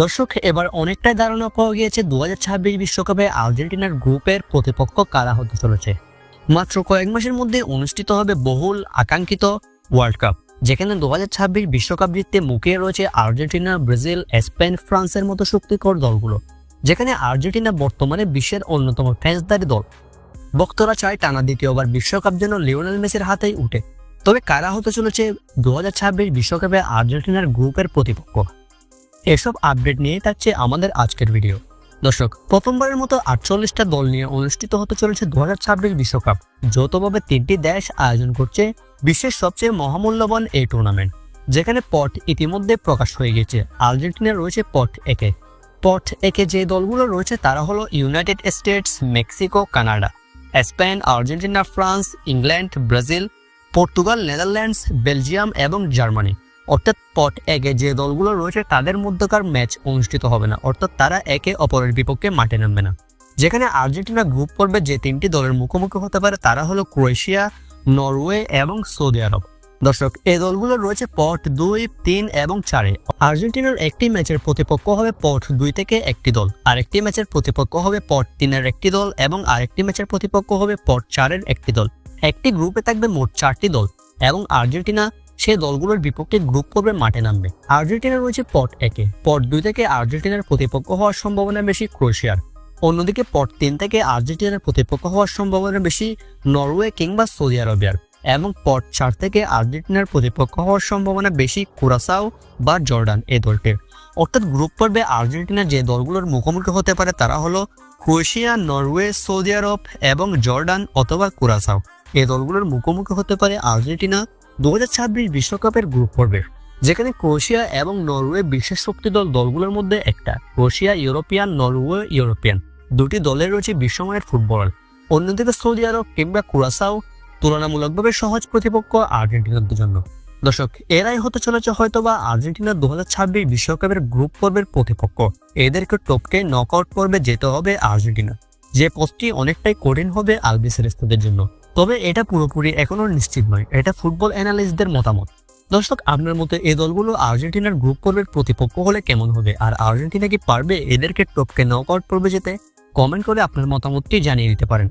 দর্শক, এবার অনেকটাই ধারণা পাওয়া গিয়েছে দু বিশ্বকাপে আর্জেন্টিনার গ্রুপের প্রতিপক্ষ কারা হতে চলেছে। মাত্র কয়েক মাসের মধ্যে অনুষ্ঠিত হবে বহুল আকাঙ্ক্ষিত ওয়ার্ল্ড কাপ যেখানে দু বিশ্বকাপ জিততে মুখিয়ে রয়েছে আর্জেন্টিনা, ব্রাজিল, স্পেন, ফ্রান্সের মতো শক্তিকর দলগুলো, যেখানে আর্জেন্টিনা বর্তমানে বিশ্বের অন্যতম ফ্যান্সদারি দল। ভক্তরা চায় টানা দ্বিতীয়বার বিশ্বকাপ যেন লিওনেল মেসির হাতেই উঠে। তবে কারা হতে চলেছে দু বিশ্বকাপে আর্জেন্টিনার গ্রুপের প্রতিপক্ষ? এসব আপডেট নিয়ে থাকছে আমাদের আজকের ভিডিও দর্শক, প্রথমবারের মতো আটচল্লিশটা দল নিয়ে অনুষ্ঠিত হতে চলেছে দু হাজার বিশ্বকাপ। যৌথভাবে তিনটি দেশ আয়োজন করছে বিশ্বের সবচেয়ে মহামূল্যবান এই টুর্নামেন্ট যেখানে পট ইতিমধ্যে প্রকাশ হয়ে গেছে আর্জেন্টিনা রয়েছে পট একে। পট একে যে দলগুলো রয়েছে তারা হলো United States, Mexico, Canada. Spain, Argentina, France, England, Brazil, Portugal, Netherlands, Belgium এবং জার্মানি। অর্থাৎ পট একে যে দলগুলো রয়েছে তাদের মধ্যকার ম্যাচ অনুষ্ঠিত হবে না। অর্থাৎ তারা একে অপরের বিপক্ষে মাঠে নামবে না। যেখানে আর্জেন্টিনা গ্রুপ পর্বে যে তিনটি দলের মুখোমুখি হতে পারে তারা হলো ক্রোয়েশিয়া, নরওয়ে এবং সৌদি আরব। দর্শক এই দলগুলো রয়েছে পট দুই, তিন এবং চারে। আর্জেন্টিনার একটি ম্যাচের প্রতিপক্ষ হবে পট দুই থেকে একটি দল। আরেকটি ম্যাচের প্রতিপক্ষ হবে পট তিনের একটি দল এবং আরেকটি ম্যাচের প্রতিপক্ষ হবে পট চারের একটি দল। একটি গ্রুপে থাকবে মোট চারটি দল এবং আর্জেন্টিনা সে দলগুলোর বিপক্ষে গ্রুপ পর্বে মাঠে নামবে। আর্জেন্টিনা রয়েছে পট একে। পট দুই থেকে আর্জেন্টিনার প্রতিপক্ষ হওয়ার সম্ভাবনা বেশি ক্রোয়েশিয়ার। অন্যদিকে পট তিন থেকে আর্জেন্টিনার প্রতিপক্ষ হওয়ার সম্ভাবনা বেশি নরওয়ে কিংবা সৌদি আরবিয়ার এবং পট চার থেকে আর্জেন্টিনার প্রতিপক্ষ হওয়ার সম্ভাবনা বেশি কুরাসাও বা জর্ডান এই দলটির। অর্থাৎ গ্রুপ পর্বে আর্জেন্টিনা যে দলগুলোর মুখোমুখি হতে পারে তারা হলো ক্রোয়েশিয়া, নরওয়ে, সৌদি আরব এবং জর্ডান অথবা কুরাসাও। এই দলগুলোর মুখোমুখি হতে পারে আর্জেন্টিনা দু বিশ্বকাপের গ্রুপ পর্বে যেখানে ক্রোয়েশিয়া এবং নরওয়ে বিশেষ শক্তি দল দলগুলোর মধ্যে একটা, ক্রোয়েশিয়া, ইউরোপিয়ান, নরওয়ে, ইউরোপিয়ান। দুটি দলের রয়েছে বিশ্বময়ের ফুটবলার। অন্যদিকে সৌদি আরব কিংবা কুরাসাও তুলনামূলকভাবে সহজ প্রতিপক্ষ আর্জেন্টিনার জন্য। দর্শক, এরাই হতে চলেছে হয়তোবা আর্জেন্টিনা দু বিশ্বকাপের গ্রুপ পর্বের প্রতিপক্ষ। এদেরকে টপকে নক আউট পর্বে যেতে হবে আর্জেন্টিনা। যে পথটি অনেকটাই কঠিন হবে আলবিসেরেস্তাদের জন্য। তবে এটা পুরোপুরি এখনও নিশ্চিত নয়। এটা ফুটবল অ্যানালিস্টদের মতামত। দর্শক, আপনার মতে এ দলগুলো আর্জেন্টিনার গ্রুপ পর্বের প্রতিপক্ষ হলে কেমন হবে? আর আর্জেন্টিনা কি পারবে এদেরকে টপকে নক আউট পর্বে যেতে? কমেন্ট করে আপনার মতামতটি জানিয়ে দিতে পারেন।